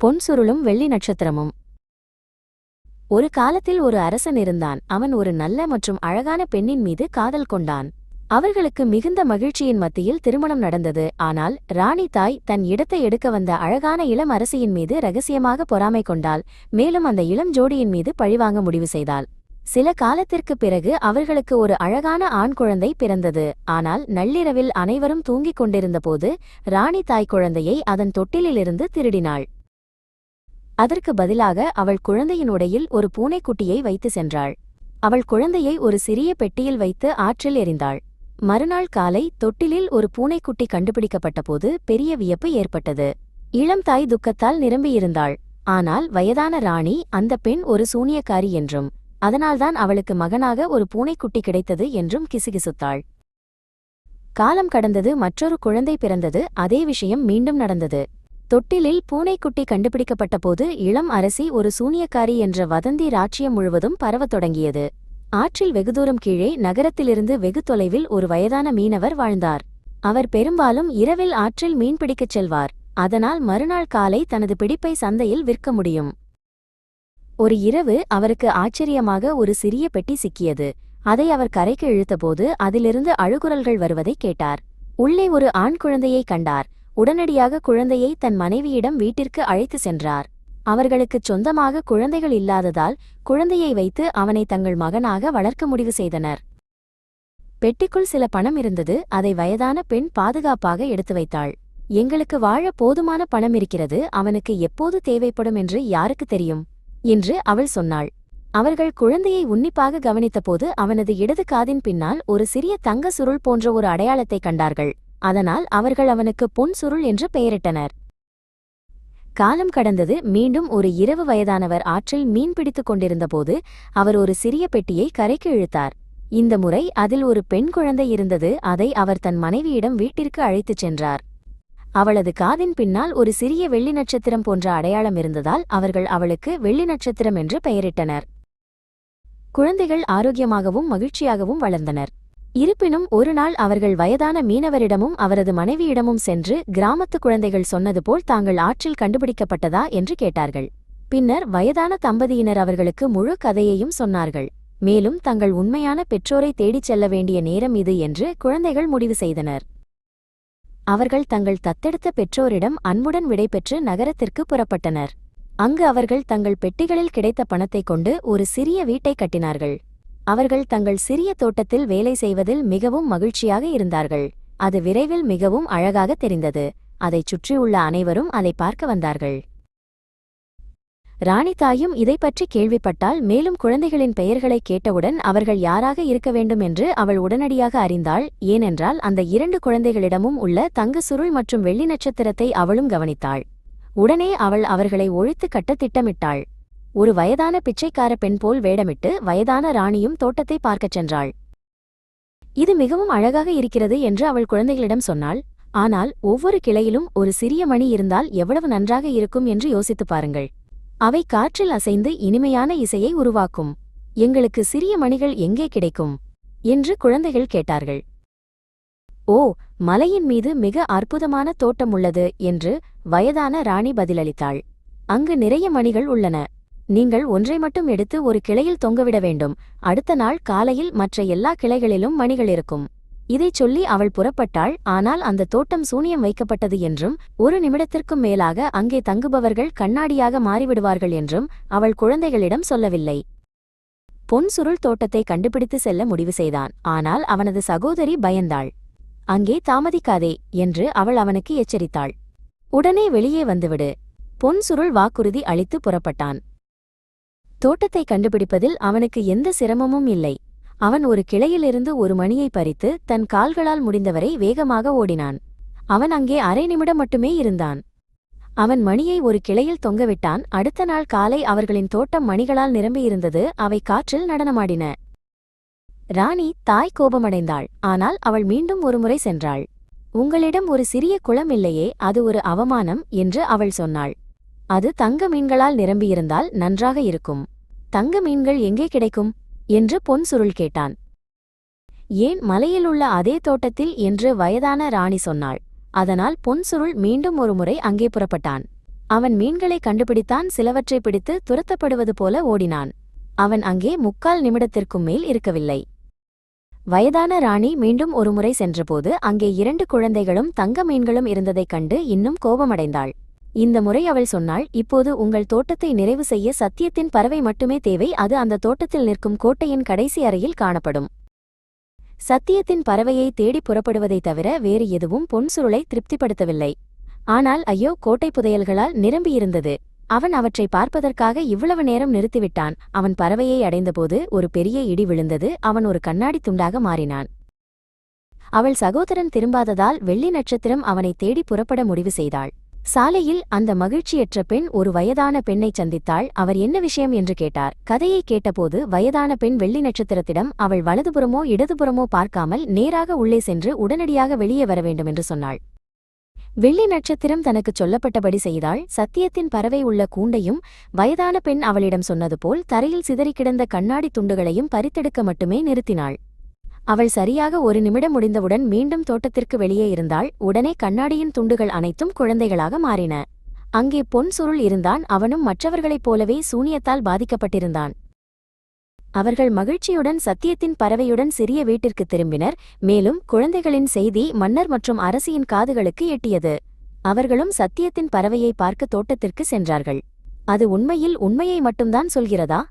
பொன் சுருளும் வெள்ளி நட்சத்திரமும். ஒரு காலத்தில் ஒரு அரசன் இருந்தான். அவன் ஒரு நல்ல மற்றும் அழகான பெண்ணின் மீது காதல் கொண்டான். அவர்களுக்கு மிகுந்த மகிழ்ச்சியின் மத்தியில் திருமணம் நடந்தது. ஆனால் ராணி தாய் தன் இடத்தை எடுக்க வந்த அழகான இளம் அரசியின் மீது ரகசியமாக பொறாமை கொண்டாள். மேலும் அந்த இளம் ஜோடியின் மீது பழிவாங்க முடிவு செய்தாள். சில காலத்திற்குப் பிறகு அவர்களுக்கு ஒரு அழகான ஆண் குழந்தை பிறந்தது. ஆனால் நள்ளிரவில் அனைவரும் தூங்கிக் கொண்டிருந்தபோது ராணி தாய் குழந்தையை அதன் தொட்டிலிலிருந்து திருடினாள். அதற்கு பதிலாக அவள் குழந்தையின் உடையில் ஒரு பூனைக்குட்டியை வைத்து சென்றாள். அவள் குழந்தையை ஒரு சிறிய பெட்டியில் வைத்து ஆற்றில் எறிந்தாள். மறுநாள் காலை தொட்டிலில் ஒரு பூனைக்குட்டி கண்டுபிடிக்கப்பட்டபோது பெரிய வியப்பு ஏற்பட்டது. இளம் தாய் துக்கத்தால் நிரம்பியிருந்தாள். ஆனால் வயதான ராணி அந்த பெண் ஒரு சூனியக்காரி என்றும் அதனால்தான் அவளுக்கு மகனாக ஒரு பூனைக்குட்டி கிடைத்தது என்றும் கிசுகிசுத்தாள். காலம் கடந்தது மற்றொரு குழந்தை பிறந்தது அதே விஷயம் மீண்டும் நடந்தது. தொட்டிலில் பூனைக்குட்டி கண்டுபிடிக்கப்பட்டபோது இளம் அரசி ஒரு சூனியக்காரி என்ற வதந்தி ராச்சியம் முழுவதும் பரவத் தொடங்கியது. ஆற்றில் வெகு தூரம் கீழே நகரத்திலிருந்து வெகு தொலைவில் ஒரு வயதான மீனவர் வாழ்ந்தார். அவர் பெரும்பாலும் இரவில் ஆற்றில் மீன்பிடிக்கச் செல்வார். அதனால் மறுநாள் காலை தனது பிடிப்பை சந்தையில் விற்க முடியும். ஒரு இரவு அவருக்கு ஆச்சரியமாக ஒரு சிறிய பெட்டி சிக்கியது. அதை அவர் கரைக்கு இழுத்தபோது அதிலிருந்து அழுகுரல்கள் வருவதை கேட்டார். உள்ளே ஒரு ஆண் குழந்தையை கண்டார். உடனடியாக குழந்தையை தன் மனைவியிடம் வீட்டிற்கு அழைத்து சென்றார். அவர்களுக்குச் சொந்தமாக குழந்தைகள் இல்லாததால் குழந்தையை வைத்து அவனை தங்கள் மகனாக வளர்க்க முடிவு செய்தனர். பெட்டிக்குள் சில பணம் இருந்தது. அதை வயதான பெண் பாதுகாப்பாக எடுத்து வைத்தாள். எங்களுக்கு வாழ போதுமான பணம் இருக்கிறது. அவனுக்கு எப்போது தேவைப்படும் என்று யாருக்கு தெரியும்? என்று அவள் சொன்னாள். அவர்கள் குழந்தையை உன்னிப்பாக கவனித்தபோது அவனது இடது காதின் பின்னால் ஒரு சிறிய தங்க சுருள் போன்ற ஒரு அடையாளத்தைக் கண்டார்கள். அதனால் அவர்கள் அவனுக்கு பொன் சுருள் என்று பெயரிட்டனர். காலம் கடந்தது. மீண்டும் ஒரு இரவு வயதானவர் ஆற்றில் மீன் பிடித்துக் கொண்டிருந்தபோது அவர் ஒரு சிறிய பெட்டியை கரைக்கு இழுத்தார். இந்த முறை அதில் ஒரு பெண் குழந்தை இருந்தது. அதை அவர் தன் மனைவியிடம் வீட்டிற்கு அழைத்துச் சென்றார். அவளது காதின் பின்னால் ஒரு சிறிய வெள்ளி நட்சத்திரம் போன்ற அடையாளம் இருந்ததால் அவர்கள் அவளுக்கு வெள்ளி நட்சத்திரம் என்று பெயரிட்டனர். குழந்தைகள் ஆரோக்கியமாகவும் மகிழ்ச்சியாகவும் வளர்ந்தனர். இருப்பினும் ஒருநாள் அவர்கள் வயதான மீனவரிடமும் அவரது மனைவியிடமும் சென்று கிராமத்து குழந்தைகள் சொன்னது போல் தாங்கள் ஆற்றில் கண்டுபிடிக்கப்பட்டதா என்று கேட்டார்கள். பின்னர் வயதான தம்பதியினர் அவர்களுக்கு முழு கதையையும் சொன்னார்கள். மேலும் தங்கள் உண்மையான பெற்றோரை தேடிச் செல்ல வேண்டிய நேரம் இது என்று குழந்தைகள் முடிவு செய்தனர். அவர்கள் தங்கள் தத்தெடுத்த பெற்றோரிடம் அன்புடன் விடைபெற்று நகரத்திற்கு புறப்பட்டனர். அங்கு அவர்கள் தங்கள் பெட்டிகளில் கிடைத்த பணத்தைக் கொண்டு ஒரு சிறிய வீட்டை கட்டினார்கள். அவர்கள் தங்கள் சிறிய தோட்டத்தில் வேலை செய்வதில் மிகவும் மகிழ்ச்சியாக இருந்தார்கள். அது விரைவில் மிகவும் அழகாக தெரிந்தது. அதைச் சுற்றியுள்ள அனைவரும் அதை பார்க்க வந்தார்கள். ராணி தாயும் இதை பற்றி கேள்விப்பட்டால் மேலும் குழந்தைகளின் பெயர்களை கேட்டவுடன் அவர்கள் யாராக இருக்க வேண்டும் என்று அவள் உடனடியாக அறிந்தாள். ஏனென்றால் அந்த இரண்டு குழந்தைகளிடமும் உள்ள தங்க சுருள் மற்றும் வெள்ளி நட்சத்திரத்தை அவளும் கவனித்தாள். உடனே அவள் அவர்களை ஒழித்து கட்ட திட்டமிட்டாள். ஒரு வயதான பிச்சைக்கார பெண் போல் வேடமிட்டு வயதான ராணியும் தோட்டத்தை பார்க்கச் சென்றாள். இது மிகவும் அழகாக இருக்கிறது என்று அவள் குழந்தைகளிடம் சொன்னாள். ஆனால் ஒவ்வொரு கிளையிலும் ஒரு சிறிய மணி இருந்தால் எவ்வளவு நன்றாக இருக்கும் என்று யோசித்துப் பாருங்கள். அவை காற்றில் அசைந்து இனிமையான இசையை உருவாக்கும். எங்களுக்கு சிறிய மணிகள் எங்கே கிடைக்கும்? என்று குழந்தைகள் கேட்டார்கள். ஓ மலையின் மீது மிக அற்புதமான தோட்டம் உள்ளது என்று வயதான ராணி பதிலளித்தாள். அங்கு நிறைய மணிகள் உள்ளன. நீங்கள் ஒன்றை மட்டும் எடுத்து ஒரு கிளையில் தொங்கவிட வேண்டும். அடுத்த நாள் காலையில் மற்ற எல்லா கிளைகளிலும் மணிகள் இருக்கும். இதைச் சொல்லி அவள் புறப்பட்டாள். ஆனால் அந்த தோட்டம் சூனியம் வைக்கப்பட்டது என்றும் ஒரு நிமிடத்திற்கும் மேலாக அங்கே தங்குபவர்கள் கண்ணாடியாக மாறிவிடுவார்கள் என்றும் அவள் குழந்தைகளிடம் சொல்லவில்லை. பொன் சுருள் தோட்டத்தை கண்டுபிடித்து செல்ல முடிவு செய்தான். ஆனால் அவனது சகோதரி பயந்தாள். அங்கே தாமதிக்காதே என்று அவள் அவனுக்கு எச்சரித்தாள். உடனே வெளியே வந்துவிடு. பொன் சுருள் வாக்குறுதி அளித்து புறப்பட்டான். தோட்டத்தை கண்டுபிடிப்பதில் அவனுக்கு எந்த சிரமமும் இல்லை. அவன் ஒரு கிளையிலிருந்து ஒரு மணியை பறித்து தன் கால்களால் முடிந்தவரை வேகமாக ஓடினான். அவன் அங்கே அரை நிமிடம் மட்டுமே இருந்தான். அவன் மணியை ஒரு கிளையில் தொங்கவிட்டான் அடுத்த நாள் காலை அவர்களின் தோட்டம் மணிகளால் நிரம்பியிருந்தது. அவை காற்றில் நடனமாடின. ராணி தாய் கோபமடைந்தாள். ஆனால் அவள் மீண்டும் ஒருமுறை சென்றாள். உங்களிடம் ஒரு சிறிய குளம் இல்லையே அது ஒரு அவமானம் என்று அவள் சொன்னாள். அது தங்க மீன்களால் நிரம்பியிருந்தால் நன்றாக இருக்கும். தங்க மீன்கள் எங்கே கிடைக்கும்? என்று பொன் சுருள் கேட்டான். ஏன் மலையிலுள்ள அதே தோட்டத்தில் என்று வயதான ராணி சொன்னாள். அதனால் பொன் சுருள் மீண்டும் ஒருமுறை அங்கே புறப்பட்டான். அவன் மீன்களை கண்டுபிடித்தான் சிலவற்றை பிடித்து துரத்தப்படுவது போல ஓடினான். அவன் அங்கே முக்கால் நிமிடத்திற்கும் மேல் இருக்கவில்லை. வயதான ராணி மீண்டும் ஒருமுறை சென்றபோது அங்கே இரண்டு குழந்தைகளும் தங்க மீன்களும் இருந்ததைக் கண்டு இன்னும் கோபமடைந்தாள். இந்த முறை அவள் சொன்னாள் இப்போது உங்கள் தோட்டத்தை நிறைவு செய்ய சத்தியத்தின் பறவை மட்டுமே தேவை அது அந்த தோட்டத்தில் நிற்கும் கோட்டையின் கடைசி அறையில் காணப்படும். சத்தியத்தின் பறவையை தேடி புறப்படுவதைத் தவிர வேறு எதுவும் பொன்சுருளை திருப்திப்படுத்தவில்லை. ஆனால் ஐயோ கோட்டை புதையல்களால் நிரம்பியிருந்தது. அவன் அவற்றை பார்ப்பதற்காக இவ்வளவு நேரம் நிறுத்திவிட்டான். அவன் பறவையை அடைந்தபோது ஒரு பெரிய இடி விழுந்தது அவன் ஒரு கண்ணாடித் துண்டாக மாறினான். அவள் சகோதரன் திரும்பாததால் வெள்ளி நட்சத்திரம் அவனை தேடி புறப்பட முடிவு செய்தாள். சாலையில் அந்த மகிழ்ச்சியற்ற பெண் ஒரு வயதான பெண்ணைச் சந்தித்தாள். அவர் என்ன விஷயம் என்று கேட்டார். கதையை கேட்டபோது வயதான பெண் வெள்ளி நட்சத்திரத்திடம் அவள் வலதுபுறமோ இடதுபுறமோ பார்க்காமல் நேராக உள்ளே சென்று உடனடியாக வெளியே வர வேண்டும் என்று சொன்னாள். வெள்ளி நட்சத்திரம் தனக்குச் சொல்லப்பட்டபடி செய்தாள். சத்தியத்தின் பறவை உள்ள கூண்டையும் வயதான பெண் அவளிடம் சொன்னது போல் தரையில் சிதறிக் கிடந்த கண்ணாடித் துண்டுகளையும் பறித்தெடுக்க மட்டுமே நிறுத்தினாள். அவள் சரியாக ஒரு நிமிடம் முடிந்தவுடன் மீண்டும் தோட்டத்திற்கு வெளியே இருந்தாள். உடனே கண்ணாடியின் துண்டுகள் அனைத்தும் குழந்தைகளாக மாறின. அங்கே பொன் சுருள் இருந்தான். அவனும் மற்றவர்களைப் போலவே சூனியத்தால் பாதிக்கப்பட்டிருந்தான். அவர்கள் மகிழ்ச்சியுடன் சத்தியத்தின் பறவையுடன் சிறிய வீட்டிற்கு திரும்பினர். மேலும் குழந்தைகளின் செய்தி மன்னர் மற்றும் அரசியின் காதுகளுக்கு எட்டியது. அவர்களும் சத்தியத்தின் பறவையை பார்க்க தோட்டத்திற்கு சென்றார்கள். அது உண்மையில் உண்மையை மட்டும்தான் சொல்கிறதா?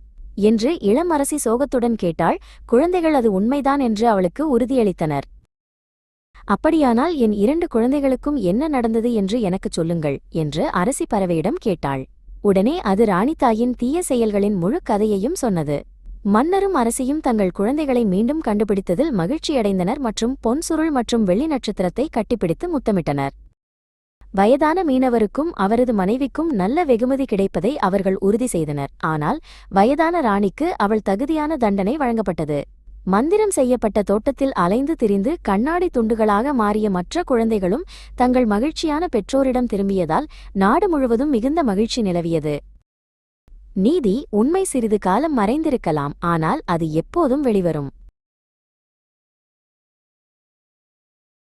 என்று இளம் அரசி சோகத்துடன் கேட்டாள் குழந்தைகள் அது உண்மைதான் என்று அவளுக்கு உறுதியளித்தனர். அப்படியானால் என் இரண்டு குழந்தைகளுக்கும் என்ன நடந்தது என்று எனக்குச் சொல்லுங்கள் என்று அரசி பறவையிடம் கேட்டாள். உடனே அது ராணித்தாயின் தீய செயல்களின் முழு கதையையும் சொன்னது. மன்னரும் அரசியும் தங்கள் குழந்தைகளை மீண்டும் கண்டுபிடித்ததில் மகிழ்ச்சியடைந்தனர் மற்றும் பொன்சுருள் மற்றும் வெள்ளி நட்சத்திரத்தை கட்டிப்பிடித்து முத்தமிட்டனர். வயதான மீனவருக்கும் அவரது மனைவிக்கும் நல்ல வெகுமதி கிடைப்பதை அவர்கள் உறுதி செய்தனர். ஆனால் வயதான ராணிக்கு அவள் தகுதியான தண்டனை வழங்கப்பட்டது. மந்திரம் செய்யப்பட்ட தோட்டத்தில் அலைந்து திரிந்து கண்ணாடி துண்டுகளாக மாறிய மற்ற குழந்தைகளும் தங்கள் மகிழ்ச்சியான பெற்றோரிடம் திரும்பியதால் நாடு முழுவதும் மிகுந்த மகிழ்ச்சி நிலவியது. நீதி உண்மை சிறிது காலம் மறைந்திருக்கலாம். ஆனால் அது எப்போதும் வெளிவரும்.